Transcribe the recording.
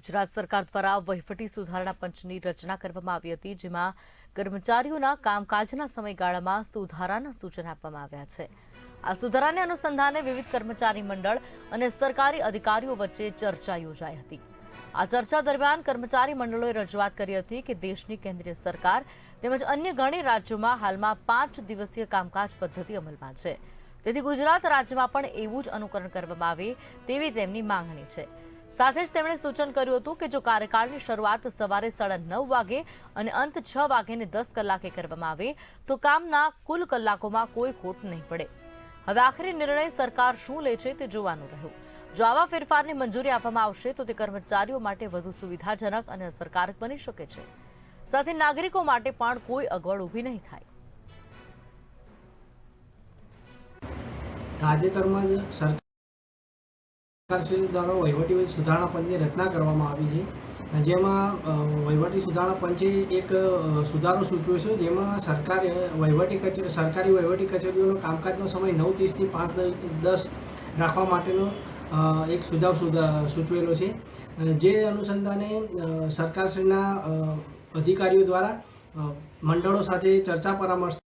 ગુજરાત સરકાર દ્વારા વહીવટી સુધારણા પંચની રચના કરવામાં આવી હતી, જેમાં કર્મચારીઓના કામકાજના સમયગાળામાં સુધારાના સૂચન આપવામાં આવ્યા છે. આ સુધારાને અનુસંધાને વિવિધ કર્મચારી મંડળ અને સરકારી અધિકારીઓ વચ્ચે ચર્ચા યોજાઈ હતી. આ ચર્ચા દરમિયાન કર્મચારી મંડળોએ રજૂઆત કરી હતી કે દેશની કેન્દ્રીય સરકાર તેમજ અન્ય ઘણી રાજ્યોમાં હાલમાં પાંચ દિવસીય કામકાજ પદ્ધતિ અમલમાં છે. તેથી ગુજરાત રાજ્યમાં પણ એવું જ અનુકરણ કરવામાં આવે તેવી તેમની માંગણી છે. સાથે જ તેમણે સૂચન કર્યું હતું કે જો કાર્યકાળની શરૂઆત સવારે સાડા નવ વાગે અને અંત છ વાગ્યે દસ કલાકે કરવામાં આવે, તો કામના કુલ કલાકોમાં કોઈ ખોટ નહીં પડે. હવે આખરી નિર્ણય સરકાર શું લે છે તે જોવાનું રહ્યું. જો આવા ફેરફારને મંજૂરી આપવામાં આવશે, તો તે કર્મચારીઓ માટે વધુ સુવિધાજનક અને અસરકારક બની શકે છે. સાથે નાગરિકો માટે પણ કોઈ અગવડ ઊભી નહીં થાય. તાજેતરમાં જ સરકારશ્રી દ્વારા વહીવટી સુધારણા પંચની રચના કરવામાં આવી છે. જેમાં વહીવટી સુધારણા પંચે એક સુધારો સૂચવ્યો છે. જેમાં સરકારે વહીવટી કચેરી સરકારી વહીવટી કચેરીઓનો કામકાજનો સમય નવ ત્રીસથી પાંચ દસ રાખવા માટેનો એક સુધાર સૂચવેલો છે. જે અનુસંધાને સરકારશ્રીના અધિકારીઓ દ્વારા મંડળો સાથે ચર્ચા પરામર્શ